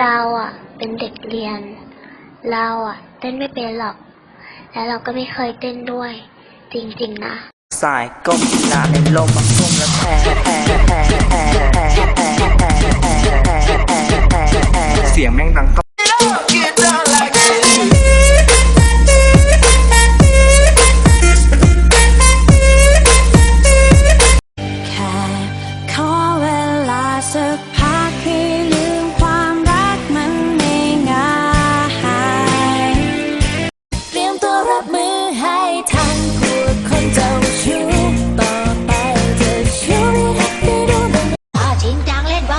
เราอะ เป็นเด็กเรียน เราอะ เต้นไม่เป็นหรอก และเราก็ไม่เคยเต้นด้วย จริงๆนะสายก้มหน้าในลมมาก้มแล้วแผ่แผ่แผ่แผ่แผ่แผ่แผ่แผ่แผ่แผ่แผ่เสียงแม่งดังต้แค่ขอเวลาสัก